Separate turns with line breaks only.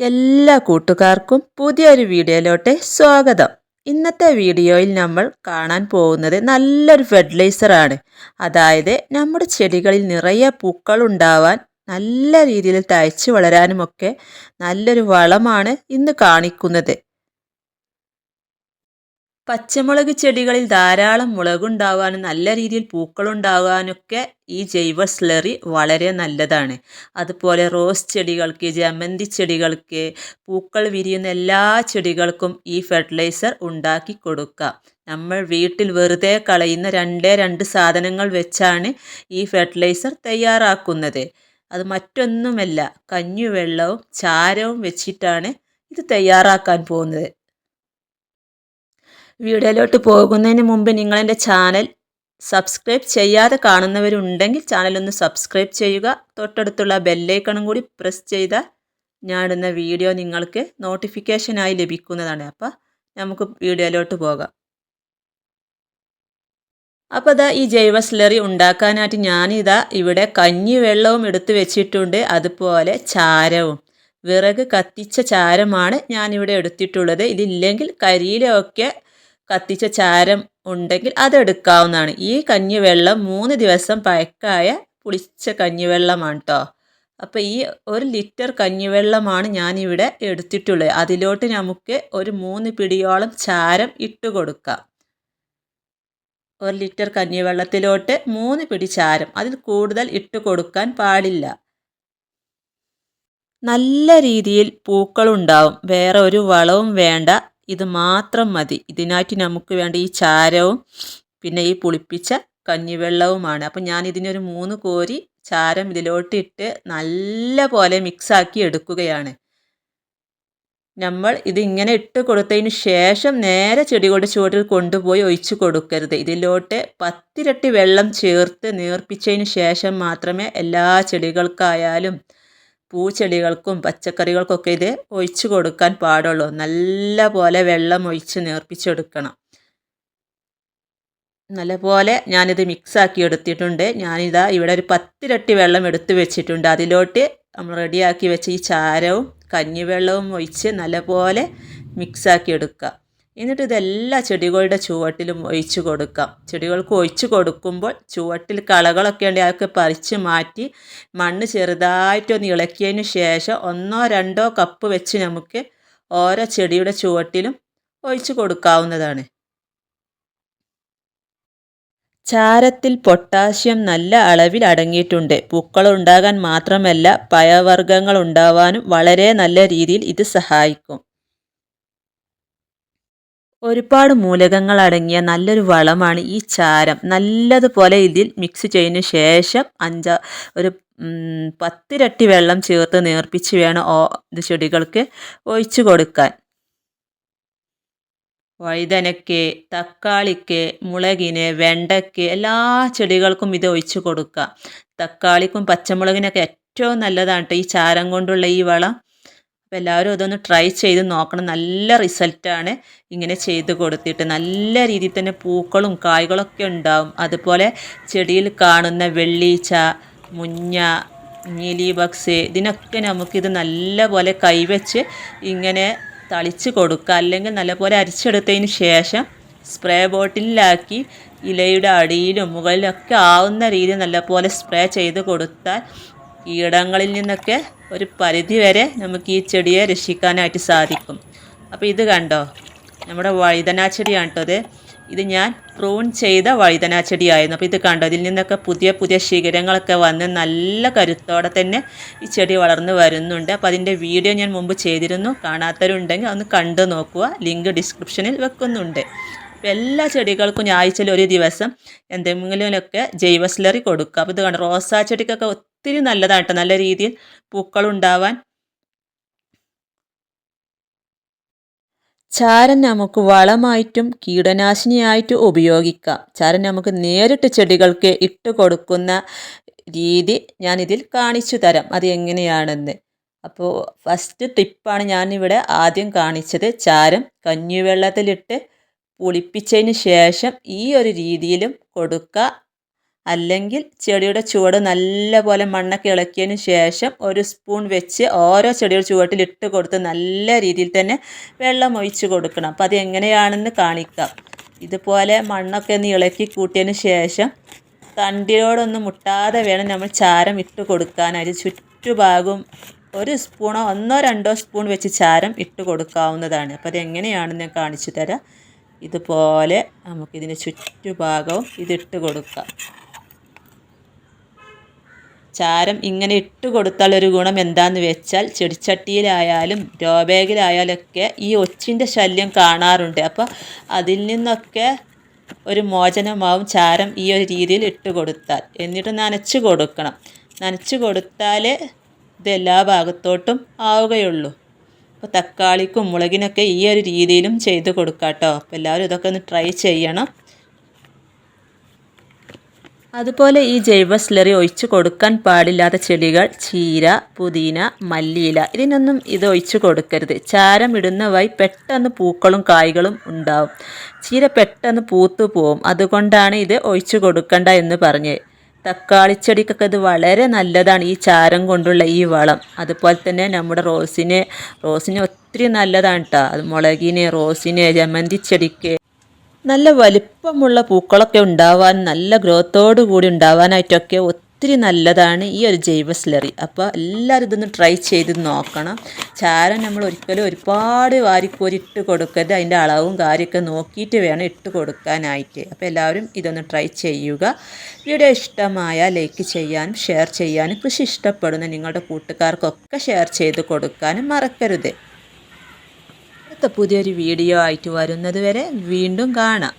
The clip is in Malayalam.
എല്ലാ കൂട്ടുകാർക്കും പുതിയൊരു വീഡിയോയിലോട്ട് സ്വാഗതം. ഇന്നത്തെ വീഡിയോയിൽ നമ്മൾ കാണാൻ പോകുന്നത് നല്ലൊരു ഫെർട്ടിലൈസറാണ് അതായത് നമ്മുടെ ചെടികളിൽ നിറയെ പൂക്കൾ ഉണ്ടാവാൻ നല്ല രീതിയിൽ തയ്ച്ചു വളരാനുമൊക്കെ നല്ലൊരു വളമാണ് ഇന്ന് കാണിക്കുന്നത്. പച്ചമുളക് ചെടികളിൽ ധാരാളം മുളകുണ്ടാവാനും നല്ല രീതിയിൽ പൂക്കളുണ്ടാകാനൊക്കെ ഈ ജൈവ സ്ലറി വളരെ നല്ലതാണ്. അതുപോലെ റോസ് ചെടികൾക്ക് ജമന്തി ചെടികൾക്ക് പൂക്കൾ വിരിയുന്ന എല്ലാ ചെടികൾക്കും ഈ ഫെർട്ടിലൈസർ ഉണ്ടാക്കി കൊടുക്കാം. നമ്മൾ വീട്ടിൽ വെറുതെ കളയുന്ന രണ്ടേ രണ്ട് സാധനങ്ങൾ വെച്ചാണ് ഈ ഫെർട്ടിലൈസർ തയ്യാറാക്കുന്നത്. അത് മറ്റൊന്നുമല്ല കഞ്ഞുവെള്ളവും ചാരവും വെച്ചിട്ടാണ് ഇത് തയ്യാറാക്കാൻ പോകുന്നത്. വീഡിയോയിലോട്ട് പോകുന്നതിന് മുമ്പ് നിങ്ങളെന്റെ ചാനൽ സബ്സ്ക്രൈബ് ചെയ്യാതെ കാണുന്നവരുണ്ടെങ്കിൽ ചാനലൊന്ന് സബ്സ്ക്രൈബ് ചെയ്യുക. തൊട്ടടുത്തുള്ള ബെല്ലൈക്കണും കൂടി പ്രസ് ചെയ്താൽ ഞാനിടുന്ന വീഡിയോ നിങ്ങൾക്ക് നോട്ടിഫിക്കേഷനായി ലഭിക്കുന്നതാണ്. അപ്പോൾ നമുക്ക് വീഡിയോയിലോട്ട് പോകാം. അപ്പോൾ ഇതാ ഈ ജൈവ സ്ലറി ഉണ്ടാക്കാനായിട്ട് ഞാനിതാ ഇവിടെ കഞ്ഞി വെള്ളവും എടുത്തു വെച്ചിട്ടുണ്ട്. അതുപോലെ ചാരവും. വിറക് കത്തിച്ച ചാരമാണ് ഞാനിവിടെ എടുത്തിട്ടുള്ളത്. ഇതില്ലെങ്കിൽ കരിയിലൊക്കെ കത്തിച്ച ചാരം ഉണ്ടെങ്കിൽ അതെടുക്കാവുന്നതാണ്. ഈ കഞ്ഞിവെള്ളം മൂന്ന് ദിവസം പഴക്കായ പുളിച്ച കഞ്ഞിവെള്ളമാണ് കേട്ടോ അപ്പോൾ ഈ ഒരു ലിറ്റർ കഞ്ഞിവെള്ളമാണ് ഞാനിവിടെ എടുത്തിട്ടുള്ളത്. അതിലോട്ട് നമുക്ക് ഒരു മൂന്ന് പിടിയോളം ചാരം ഇട്ട് കൊടുക്കാം. ഒരു ലിറ്റർ കഞ്ഞിവെള്ളത്തിലോട്ട് മൂന്ന് പിടി ചാരം. അതിൽ കൂടുതൽ ഇട്ട് കൊടുക്കാൻ പാടില്ല. നല്ല രീതിയിൽ പൂക്കളുണ്ടാവും. വേറെ ഒരു വളവും വേണ്ട. ഇത് മാത്രം മതി. ഇതിനായിട്ട് നമുക്ക് വേണ്ട ഈ ചാരവും പിന്നെ ഈ പുളിപ്പിച്ച കഞ്ഞിവെള്ളവുമാണ്. അപ്പം ഞാൻ ഇതിനൊരു മൂന്ന് കോരി ചാരം ഇതിലോട്ടിട്ട് നല്ല പോലെ മിക്സാക്കി എടുക്കുകയാണ്. നമ്മൾ ഇതിങ്ങനെ ഇട്ട് കൊടുത്തതിന് ശേഷം നേരെ ചെടികളുടെ ചുവട്ടിൽ കൊണ്ടുപോയി ഒഴിച്ചു കൊടുക്കരുത്. ഇതിലോട്ട് പത്തിരട്ടി വെള്ളം ചേർത്ത് നേർപ്പിച്ചതിന് ശേഷം മാത്രമേ എല്ലാ ചെടികൾക്കായാലും പൂച്ചെടികൾക്കും പച്ചക്കറികൾക്കൊക്കെ ഇത് ഒഴിച്ചു കൊടുക്കാൻ പാടുള്ളൂ. നല്ല പോലെ വെള്ളം ഒഴിച്ച് നേർപ്പിച്ചെടുക്കണം. നല്ലപോലെ ഞാനിത് മിക്സാക്കി എടുത്തിട്ടുണ്ട്. ഞാനിതാ ഇവിടെ ഒരു പത്തിരട്ടി വെള്ളം എടുത്തു വെച്ചിട്ടുണ്ട്. അതിലോട്ട് നമ്മൾ റെഡിയാക്കി വെച്ച ഈ ചാരവും കഞ്ഞിവെള്ളവും ഒഴിച്ച് നല്ലപോലെ മിക്സാക്കി എടുക്കുക. എന്നിട്ട് ഇതെല്ലാ ചെടികളുടെ ചുവട്ടിലും ഒഴിച്ച് കൊടുക്കാം. ചെടികൾക്ക് ഒഴിച്ച് കൊടുക്കുമ്പോൾ ചുവട്ടിൽ കളകളൊക്കെ ഉണ്ടെങ്കിൽ അതൊക്കെ പറിച്ച് മാറ്റി മണ്ണ് ചെറുതായിട്ടൊന്ന് ഇളക്കിയതിന് ശേഷം ഒന്നോ രണ്ടോ കപ്പ് വെച്ച് നമുക്ക് ഓരോ ചെടിയുടെ ചുവട്ടിലും ഒഴിച്ച് കൊടുക്കാവുന്നതാണ്. ചാരത്തിൽ പൊട്ടാസ്യം നല്ല അളവിൽ അടങ്ങിയിട്ടുണ്ട്. പൂക്കൾ ഉണ്ടാകാൻ മാത്രമല്ല പയവർഗങ്ങൾ ഉണ്ടാവാനും വളരെ നല്ല രീതിയിൽ ഇത് സഹായിക്കും. ഒരുപാട് മൂലകങ്ങൾ അടങ്ങിയ നല്ലൊരു വളമാണ് ഈ ചാരം. നല്ലതുപോലെ ഇതിൽ മിക്സ് ചെയ്തതിന് ശേഷം അഞ്ചാ ഒരു പത്തിരട്ടി വെള്ളം ചേർത്ത് നേർപ്പിച്ച് വേണം ഓ ഇത് ചെടികൾക്ക് ഒഴിച്ചു കൊടുക്കാൻ. വഴുതനയ്ക്ക് തക്കാളിക്ക് മുളകിന് വെണ്ടയ്ക്ക് എല്ലാ ചെടികൾക്കും ഇത് ഒഴിച്ചു കൊടുക്കുക തക്കാളിക്കും പച്ചമുളകിനൊക്കെ ഏറ്റവും നല്ലതാണ് ഈ ചാരം കൊണ്ടുള്ള ഈ വളം. അപ്പോൾ എല്ലാവരും അതൊന്ന് ട്രൈ ചെയ്ത് നോക്കണം. നല്ല റിസൾട്ടാണ് ഇങ്ങനെ ചെയ്ത് കൊടുത്തിട്ട്. നല്ല രീതിയിൽ തന്നെ പൂക്കളും കായ്കളൊക്കെ ഉണ്ടാവും. അതുപോലെ ചെടിയിൽ കാണുന്ന വെള്ളീച്ച മുഞ്ഞ നീലി ബക്സ് ഇതിനൊക്കെ നമുക്കിത് നല്ല പോലെ കൈവച്ച് ഇങ്ങനെ തളിച്ച് കൊടുക്കുക. അല്ലെങ്കിൽ നല്ലപോലെ അരിച്ചെടുത്തതിന് ശേഷം സ്പ്രേ ബോട്ടിലാക്കി ഇലയുടെ അടിയിലും മുകളിലൊക്കെ ആവുന്ന രീതിയിൽ നല്ലപോലെ സ്പ്രേ ചെയ്ത് കൊടുത്താൽ കീടങ്ങളിൽ നിന്നൊക്കെ ഒരു പരിധി വരെ നമുക്ക് ഈ ചെടിയെ രക്ഷിക്കാനായിട്ട് സാധിക്കും. അപ്പോൾ ഇത് കണ്ടോ? നമ്മുടെ വഴുതനാ ചെടിയാണ് കേട്ടോ അത് ഇത് ഞാൻ പ്രൂൺ ചെയ്ത വഴുതനാ ചെടിയായിരുന്നു. അപ്പോൾ ഇത് കണ്ടോ? ഇതിൽ നിന്നൊക്കെ പുതിയ പുതിയ ശിഖരങ്ങളൊക്കെ വന്ന് നല്ല കരുത്തോടെ തന്നെ ഈ ചെടി വളർന്നു വരുന്നുണ്ട്. അപ്പോൾ അതിന്റെ വീഡിയോ ഞാൻ മുമ്പ് ചെയ്തിരുന്നു. കാണാത്തവരുണ്ടെങ്കിൽ ഒന്ന് കണ്ടു നോക്കുക. ലിങ്ക് ഡിസ്ക്രിപ്ഷനിൽ വെക്കുന്നുണ്ട്. അപ്പോൾ എല്ലാ ചെടികൾക്കും ആഴ്ചയിൽ ഒരു ദിവസം എന്തെങ്കിലുമൊക്കെ ജൈവ സ്ലറി കൊടുക്കുക. അപ്പോൾ ഇത് കണ്ടോ? റോസാ ചെടിക്കൊക്കെ ഒത്തിരി നല്ലതാണ് നല്ല രീതിയിൽ പൂക്കളുണ്ടാവാൻ. ചാരം നമുക്ക് വളമായിട്ടും കീടനാശിനിയായിട്ടും ഉപയോഗിക്കാം. ചാരം നമുക്ക് നേരിട്ട് ചെടികൾക്ക് ഇട്ട് കൊടുക്കുന്ന രീതി ഞാനിതിൽ കാണിച്ചു തരാം. അത് എങ്ങനെയാണെന്ന്. അപ്പോൾ ഫസ്റ്റ് ടിപ്പാണ് ഞാനിവിടെ ആദ്യം കാണിച്ചത്. ചാരം കഞ്ഞിവെള്ളത്തിലിട്ട് പുളിപ്പിച്ചതിന് ശേഷം ഈ ഒരു രീതിയിലും കൊടുക്കുക. അല്ലെങ്കിൽ ചെടിയുടെ ചുവട് നല്ലപോലെ മണ്ണൊക്കെ ഇളക്കിയതിന് ശേഷം ഒരു സ്പൂൺ വെച്ച് ഓരോ ചെടിയുടെ ചുവട്ടിൽ ഇട്ട് കൊടുത്ത് നല്ല രീതിയിൽ തന്നെ വെള്ളം ഒഴിച്ച് കൊടുക്കണം. അപ്പോൾ അത് എങ്ങനെയാണെന്ന് കാണിക്കാം. ഇതുപോലെ മണ്ണൊക്കെ ഒന്ന് ഇളക്കി കൂട്ടിയതിന് ശേഷം തണ്ടിയോടൊന്നും മുട്ടാതെ വേണം നമ്മൾ ചാരം ഇട്ട് കൊടുക്കാനായിട്ട്. ചുറ്റുഭാഗവും ഒരു സ്പൂണോ ഒന്നോ രണ്ടോ സ്പൂൺ വെച്ച് ചാരം ഇട്ട് കൊടുക്കാവുന്നതാണ്. അപ്പോൾ അതെങ്ങനെയാണെന്ന് ഞാൻ കാണിച്ചു തരാം. ഇതുപോലെ നമുക്കിതിന് ചുറ്റുഭാഗവും ഇതിട്ട് കൊടുക്കാം. ചാരം ഇങ്ങനെ ഇട്ട് കൊടുത്താൽ ഒരു ഗുണം എന്താന്ന് വെച്ചാൽ ചെടിച്ചട്ടിയിലായാലും ഗ്രോ ബാഗിലായാലൊക്കെ ഈ ഒച്ചിന്റെ ശല്യം കാണാറുണ്ട്. അപ്പോൾ അതിൽ നിന്നൊക്കെ ഒരു മോചനമാവും ചാരം ഈ ഒരു രീതിയിൽ ഇട്ട് കൊടുത്താൽ. എന്നിട്ട് നനച്ച് കൊടുക്കണം. നനച്ച് കൊടുത്താലേ ഇത് എല്ലാ ഭാഗത്തോട്ടും ആവുകയുള്ളൂ. അപ്പോൾ തക്കാളിക്കും മുളകിനൊക്കെ ഈ ഒരു രീതിയിലും ചെയ്ത് കൊടുക്കാം കേട്ടോ അപ്പോൾ എല്ലാവരും ഇതൊക്കെ ഒന്ന് ട്രൈ ചെയ്യണം. അതുപോലെ ഈ ജൈവ സ്ലറി ഒഴിച്ചു കൊടുക്കാൻ പാടില്ലാത്ത ചെടികൾ ചീര പുതിന മല്ലിയില ഇതിനൊന്നും ഇത് ഒഴിച്ചു കൊടുക്കരുത്. ചാരം ഇടുന്ന വഴി പെട്ടെന്ന് പൂക്കളും കായ്കളും ഉണ്ടാവും. ചീര പെട്ടെന്ന് പൂത്തു പോവും. അതുകൊണ്ടാണ് ഇത് ഒഴിച്ചു കൊടുക്കണ്ട എന്ന് പറഞ്ഞത് തക്കാളിച്ചെടിക്കൊക്കെ ഇത് വളരെ നല്ലതാണ് ഈ ചാരം കൊണ്ടുള്ള ഈ വളം. അതുപോലെ തന്നെ നമ്മുടെ റോസിന് റോസിന് ഒത്തിരി നല്ലതാണ് കേട്ടോ അത് മുളകിന് റോസിന് ജമന്തി ചെടിക്ക് നല്ല വലിപ്പമുള്ള പൂക്കളൊക്കെ ഉണ്ടാവാൻ നല്ല ഗ്രോത്തോടു കൂടി ഉണ്ടാവാനായിട്ടൊക്കെ ഒത്തിരി നല്ലതാണ് ഈ ഒരു ജൈവ സ്ലറി. അപ്പോൾ എല്ലാവരും ഇതൊന്ന് ട്രൈ ചെയ്ത് നോക്കണം. ചാരം നമ്മൾ ഒരിക്കലും ഒരുപാട് വാരിക്കോരി ഇട്ട് കൊടുക്കരുത്. അതിന്റെ അളവും കാര്യമൊക്കെ നോക്കിയിട്ട് വേണം ഇട്ട് കൊടുക്കാനായിട്ട്. അപ്പോൾ എല്ലാവരും ഇതൊന്ന് ട്രൈ ചെയ്യുക. വീഡിയോ ഇഷ്ടമായ ലൈക്ക് ചെയ്യാനും ഷെയർ ചെയ്യാനും കൃഷി ഇഷ്ടപ്പെടുന്ന നിങ്ങളുടെ കൂട്ടുകാർക്കൊക്കെ ഷെയർ ചെയ്ത് കൊടുക്കാനും മറക്കരുത്. അടുത്ത പുതിയൊരു വീഡിയോ ആയിട്ട് വരുന്നത് വരെ വീണ്ടും കാണാം.